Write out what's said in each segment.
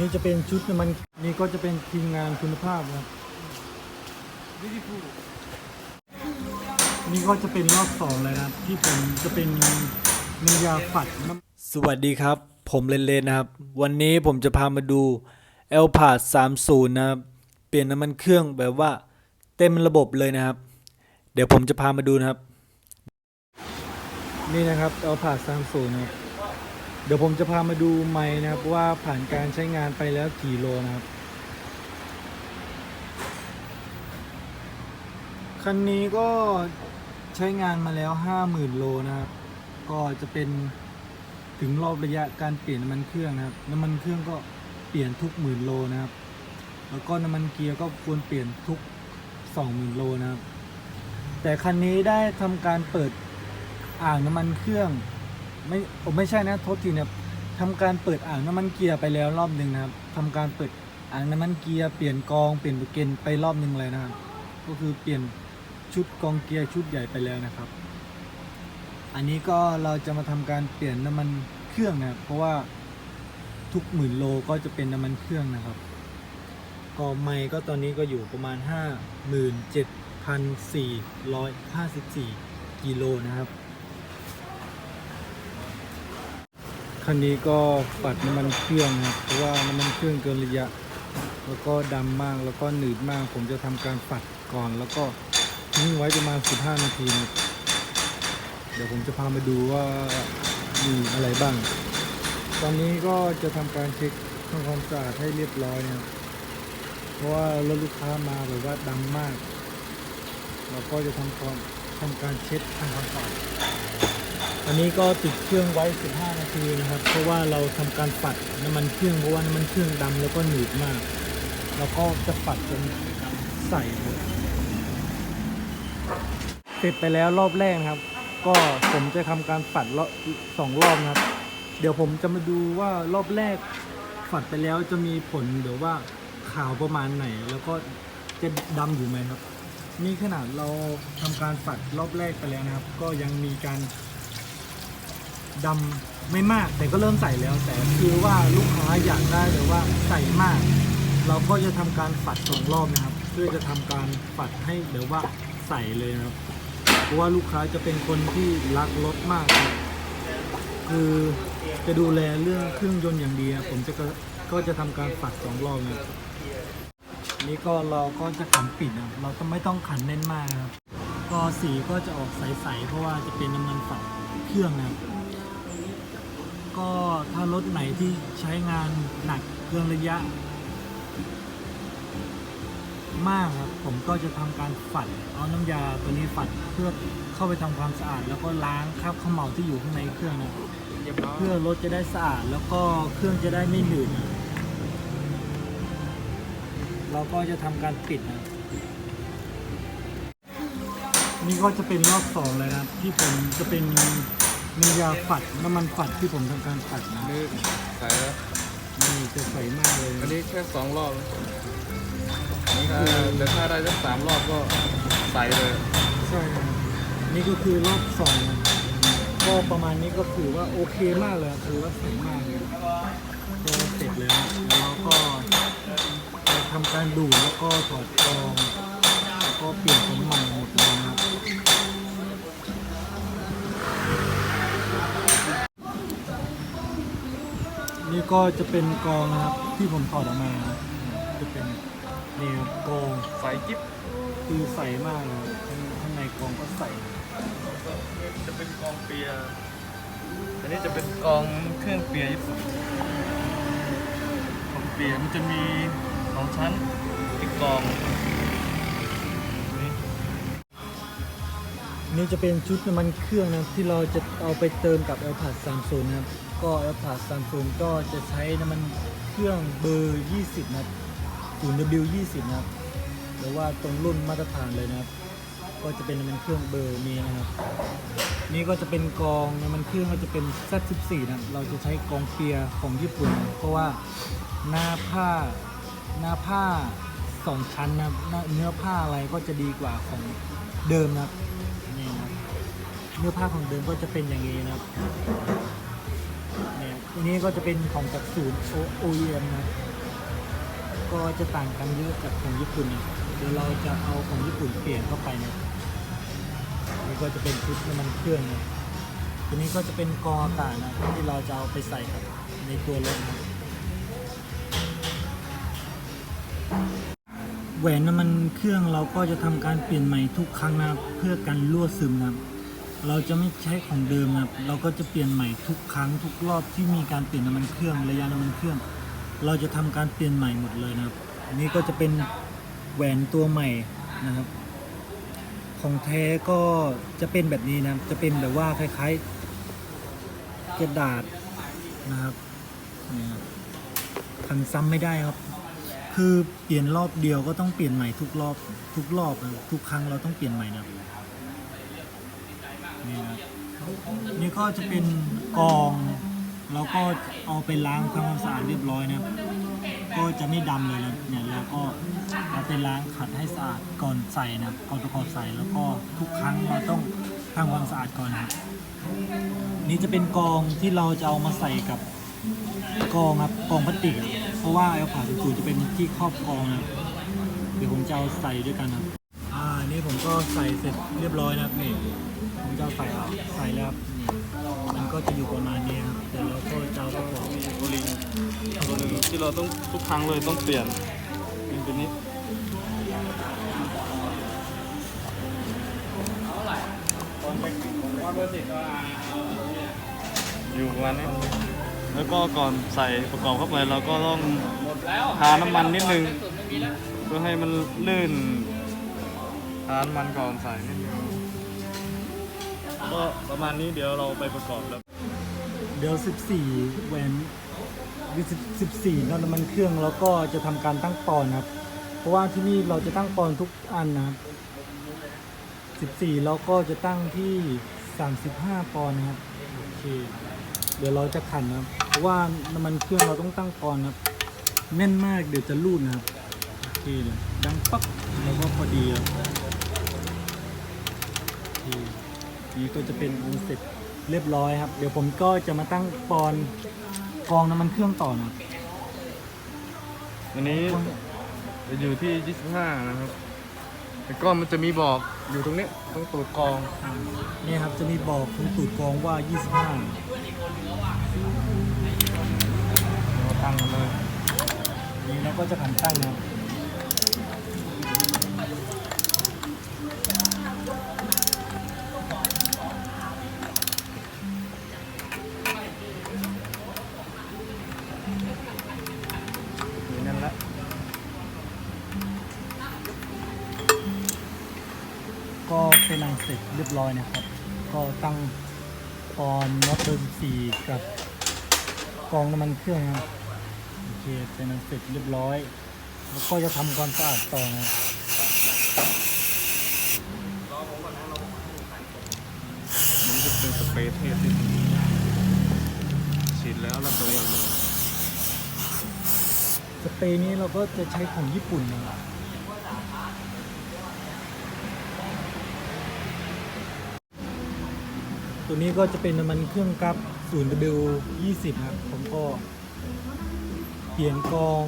นี่จะเป็นชุดน้ำมันนี่ก็จะเป็นทีมงานคุณภาพนะครับนี่ก็จะเป็นรอบสองเลยนะครับที่ผมจะเป็นน้ำยาฝัดน้ำสวัสดีครับ ผมเลนเลนนะครับ วันนี้ผมจะพามาดู l p a d 30 นะครับ เปลี่ยนน้ำมันเครื่องแบบว่าเต็มระบบเลยนะครับ เดี๋ยวผมจะพามาดูนะครับ นี่นะครับ l p a d 30 นะครับเดี๋ยวผมจะพามาดูไม้นะครับว่าผ่านการใช้งานไปแล้วกี่โลนะครับ คันนี้ก็ใช้งานมาแล้ว 50,000 โลนะครับ ก็จะเป็นถึงรอบระยะการเปลี่ยนน้ำมันเครื่องนะครับ น้ำมันเครื่องก็เปลี่ยนทุกหมื่นโลนะครับ แล้วก็น้ำมันเกียร์ก็ควรเปลี่ยนทุก 20,000 โลนะครับ แต่คันนี้ได้ทำการเปิดอ่างน้ำมันเครื่อง ไม่ผมไม่ใช่นะโทษทีนะครับทำการเปิดอ่างน้ำมันเกียร์ไปแล้วรอบหนึ่งนะครับทำการเปิดอ่างน้ำมันเกียร์เปลี่ยนกองเปลี่ยนลูกเกนไปรอบหนึ่งเลยนะครับ ก็คือเปลี่ยนชุดกองเกียร์ชุดใหญ่ไปแล้วนะครับ อันนี้ก็เราจะมาทำการเปลี่ยนน้ำมันเครื่องนะครับเพราะว่าทุกหมื่นโลก็จะเป็นน้ำมันเครื่องนะครับก็ไม่ก็ตอนนี้ก็อยู่ประมาณ 57,454 กิโลนะครับ คันนี้ก็ปัดน้ำมันเครื่องนะครับเพราะว่าน้ำมันเครื่องเกินระยะ แล้วก็ดำมากแล้วก็หนืดมาก ผมจะทำการปัดก่อน แล้วก็ทิ้งไว้ประมาณ 15 นาทีนะเดี๋ยวผมจะพามาดูว่ามีอะไรบ้าง ตอนนี้ก็จะทำการเช็คทำความสะอาดให้เรียบร้อยนะครับเพราะว่ารถลูกค้ามาแบบว่าดำมาก เราก็จะทำความทำการเช็ดทำความสะอาด อันนี้ก็ติดเครื่องไว้ 15 นาทีนะครับ เพราะว่าเราทำการปัดน้ำมันเครื่องเพราะว่าน้ำมันเครื่องดำแล้วก็หนืดมาก แล้วก็จะปัดจนใสเสร็จไปแล้วรอบแรกนะครับ ก็ผมจะทำการปัดรอบสองรอบนะครับ เดี๋ยวผมจะมาดูว่ารอบแรกปัดไปแล้วจะมีผลหรือว่าขาวประมาณไหน แล้วก็จะดำอยู่ไหมครับ นี่ขนาดเราทำการปัดรอบแรกไปแล้วนะครับ ก็ยังมีการ ดำไม่มากแต่ก็เริ่มใส่แล้ว แต่คือว่าลูกค้าอยากได้แบบว่าใส่มาก เราก็จะทำการปัดสองรอบนะครับ เพื่อจะทำการปัดให้แบบว่าใส่เลยนะครับ เพราะว่าลูกค้าจะเป็นคนที่รักรถมากครับคือจะดูแลเรื่องเครื่องยนต์อย่างดีครับผมจะก็ก็จะทำการปัดสองรอบนะครับนี่ก็เราก็จะขันปิดนะครับเราก็ไม่ต้องขันแน่นมากนะครับ ก็สีก็จะออกใสๆเพราะว่าจะเป็นน้ำมันฝัดเครื่องนะครับ ก็ถ้ารถไหนที่ใช้งานหนักเกินระยะ มากครับ ผมก็จะทำการฝัดเอาน้ำยาตัวนี้ฝัดเพื่อเข้าไปทำความสะอาด แล้วก็ล้างคราบขม่าที่อยู่ข้างในเครื่องนะเพื่อรถจะได้สะอาดแล้วก็เครื่องจะได้ไม่หนืดนะเราก็จะทำการปิดนะนี่ก็จะเป็นรอบสองเลยนะครับที่ผมจะเป็น น้ำยาฝัดน้ำมันฝัดที่ผมทำการฝัดนะอันนี้ใส่แล้วนี่จะใสมากเลยอันนะนี้แค่สองรอบนี่คือแต่ถ้าได้สักสามรอบก็ใส่เลย ใช่ครับนี่ก็คือรอบสองนะก็ประมาณนี้ก็ถือว่าโอเคมากเลยถือว่าสวยมากเลยก็เสร็จแล้วแล้วเราก็จะทำการดูดแล้วก็ถอดกรองแล้วก็เปลี่ยนของใหม่หมดเลย นี่ก็จะเป็นกองนะครับที่ผมถอดออกมานะครับจะเป็นนี่ครับกองใส่กิ๊บคือใสมากเลยข้างข้างในกองก็ใสจะเป็นกองเปียร์อันนี้จะเป็นกองเครื่องเปียร์ญี่ปุ่นกองเปียร์มันจะมีสองชั้นอีกกอง นี่จะเป็นชุดน้ำมันเครื่องนะที่เราจะเอาไปเติมกับ l p a d 30นะครับก็ l p a d 30ก็จะใช้น้ำมันเครื่องเบอร์ 20 นะครับ 0W20 นะครับหรือว่าตรงรุ่นมาตรฐานเลยนะครับ ก็จะเป็นน้ำมันเครื่องเบอร์นี้นะครับ นี่ก็จะเป็นกองน้ำมันเครื่องก็จะเป็น Z14 นะเราจะใช้กองเปียร์ของญี่ปุ่นนะเพราะว่าหน้าผ้าหน้าผ้าสองชั้นนะเนื้อผ้าอะไรก็จะดีกว่าของเดิมนะครับนี่นะครับ เนื้อผ้าของเดิมก็จะเป็นอย่างนี้นะครับเนี่ยอันนี้ก็จะเป็นของจากศูนย์ O- OEM นะ ก็จะต่างกันเยอะจากของญี่ปุ่นนะเดี๋ยวเราจะเอาของญี่ปุ่นเปลี่ยนเข้าไปนะนี่ก็จะเป็นชุดน้ำมันเครื่องนะตัวนี้ก็จะเป็นกรออากาศนะที่เราจะเอาไปใส่กับในตัวรถนะแหวนน้ำมันเครื่องเราก็จะทำการเปลี่ยนใหม่ทุกครั้งนะเพื่อกันรั่วซึมนะครับ เราจะไม่ใช้ของเดิมนะครับเราก็จะเปลี่ยนใหม่ทุกครั้งทุกรอบที่มีการเปลี่ยนน้ำมันเครื่องระยะน้ำมันเครื่อง เราจะทำการเปลี่ยนใหม่หมดเลยนะครับนนี้ก็จะเป็นแหวนตัวใหม่นะครับ ของแท้ก็จะเป็นแบบนี้นะครับจะเป็นแบบว่าคล้ายๆกระดาษนะครับนี่ครับทันซ้ำไม่ได้ครับ คือเปลี่ยนรอบเดียวก็ต้องเปลี่ยนใหม่ทุกรอบทุกรอบทุกครั้งเราต้องเปลี่ยนใหม่นะครับ นี่ครับนี่ก็จะเป็นกองเราก็เอาไปล้างทำความสะอาดเรียบร้อยนะก็จะไม่ดำเลยนะเนี่ยเราก็เอาไปล้างขัดให้สะอาดก่อนใส่นะก่อนประกอบใส่แล้วก็ทุกครั้งเราต้องทำความสะอาดก่อนนะครับนี่จะเป็นกองที่เราจะเอามาใส่กับกองครับกองพลาสติกอะเพราะว่าเอลผ่าสูจะเป็นที่ครอบกองนะเดี๋ยวผมจะเอาใส่ด้วยกันครับ นี่ผมก็ใส่เสร็จเรียบร้อยนะครับนี่ผมจะใส่เอาใส่แล้วมันก็จะอยู่ประมาณนี้ครับเดี๋ยวเราก็จะเอาประกอบโอลิงตัวหนึ่งที่เราต้องทุกครั้งเลยต้องเปลี่ยนเป็นตัวนี้อยู่ประมาณนี้แล้วก็ก่อนใส่ประกอบเข้าไปเราก็ต้องทาน้ำมันนิดนึงเพื่อให้มันลื่น ทานมันก่อนใส่นิดนึงก็ประมาณนี้เดี๋ยวเราไปประกอบแล้ว เดี๋ยว 14แหวน14นั่นมันเครื่องแล้วก็จะทำการตั้งปอนครับ เพราะว่าที่นี่เราจะตั้งปอนทุกอันนะครับ14เราก็จะตั้งที่ 35 ปอนนะครับโอเคเดี๋ยวเราจะขันนะครับ เพราะว่าน้ำมันเครื่องเราต้องตั้งปอนครับแน่นมากเดี๋ยวจะรูดนะครับโอเคเลยดังปั๊บแล้วก็พอดีครับ โอเคนี่ก็จะเป็นอันเสร็จเรียบร้อยครับ เดี๋ยวผมก็จะมาตั้งปอนกองน้ำมันเครื่องต่อนะครับอันนี้จะอยู่ที่ 25 นะครับแล้วก็มันจะมีบอกอยู่ตรงนี้ตรงตูดกองนี่ครับจะมีบอกตรงตูดกองว่า 25เราตั้งเลยนี่เราก็จะขันตั้งนะครับ ร็จเรียบร้อยนะครับ ก็ตั้งปอนด์น็อตเบอร์สี่กับกรองน้ำมันเครื่องครับโอเคเป็นอันเสร็จเรียบร้อย แล้วก็จะทำความสะอาดต่อนะครับมันจะเป็นสเปรย์เทสที่ฉีดแล้วระเบิดเลยสเปรย์นี้เราก็จะใช้ของญี่ปุ่นนะครับ ตัวนี้ก็จะเป็นน้ำมันเครื่องกับ 0W20 ครับ ผมก็เปลี่ยนกอง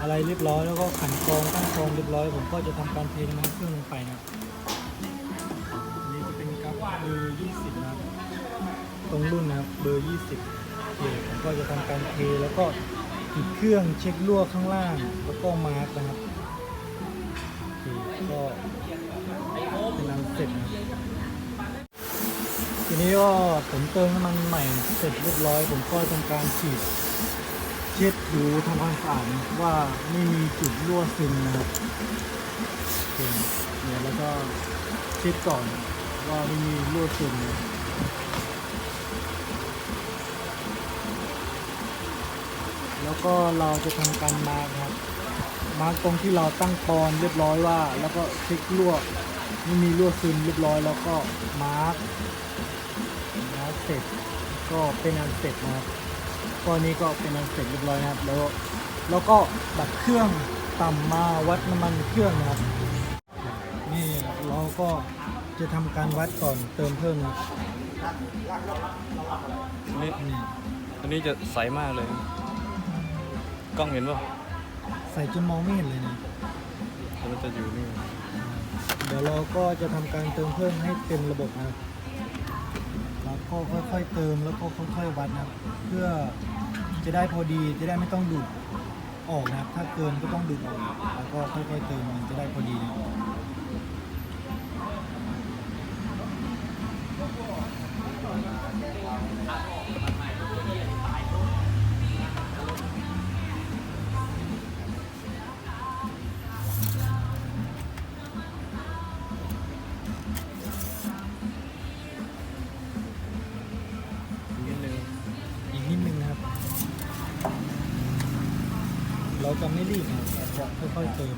อะไรเรียบร้อยแล้วก็ขันกองตั้งกองเรียบร้อย ผมก็จะทำการเทน้ำมันเครื่องลงไปนะนี้จะเป็นกับเบอร์20นะตรงรุ่นนะครับเบอร์20โอเคผมก็จะทำการเทแล้วก็ติดเครื่องเช็ครั่วข้างล่างแล้วก็มาร์กนะครับโอเคก็เป็นอันเสร็จนะ นี้ก็ผมเติมน้ำมันใหม่เสร็จเรียบร้อย ผมก็ทำการฉีดเช็ดดูทำความสะอาดว่าไม่มีจุดรั่วซึมนะครับเคเดี๋ยวแล้วก็เช็ดก่อนว่าไม่มีรั่วซึมแล้วก็เราจะทำการมาร์กครับ มาร์กตรงที่เราตั้งปอนเรียบร้อยว่า แล้วก็เช็ครั่วไม่มีรั่วซึมเรียบร้อยแล้วก็มาร์กมา ร์กเสร็จก็เป็นอันเสร็จนะครับก็นี้ก็เป็นอันเสร็จเรียบร้อยนะครับ แล้วแล้วก็ดับเครื่องต่ำมาวัดน้ำมันเครื่องนะครับ นี่เราก็จะทำการวัดก่อนเติมเพิ่มนะอันนี้อืมอันนี้จะใสมากเลย กล้องเห็นป่ะใใส่จนมองไม่เห็นเลยนะแล้วมันจะอยู่นี่ เดี๋ยวเราก็จะทำการเติมเพิ่มให้เต็มระบบนะครับแล้ว ก็ค่อย ๆ เติมแล้วก็ค่อยๆวัดนะครับเพื่อจะได้พอดีจะได้ไม่ต้องดูดออกนะครับ ถ้าเกินก็ต้องดูดออกแล้วก็ค่อยๆเติมมันจะได้พอดีนะครับ จะไม่รีบครับจะค่อยๆเติม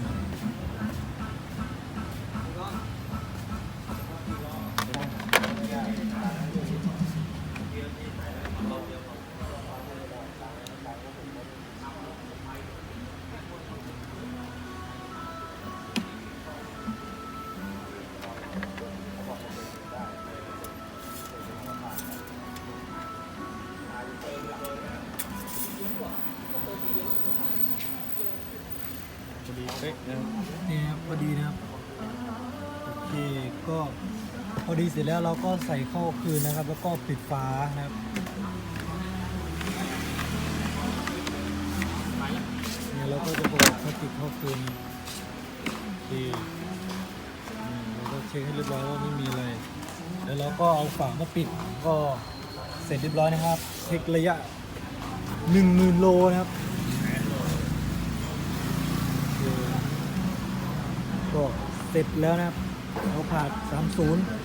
นี่ครับพอดีนะครับโอเคก็พอดีเสร็จแล้วเราก็ใส่เข้าคืนนะครับ แล้วก็ปิดฝานะครับเนี่ยเราก็จะเปิดพลาสติกเข้าคืนโอเคนี่เราก็เช็คให้เรียบร้อยว่าไม่มีอะไรแล้วเราก็เอาฝามาปิดก็เสร็จเรียบร้อยนะครับเช็คระยะ 1 0,000โลนะครับโอเค ก็เสร็จแล้วนะครับเราผ่าน30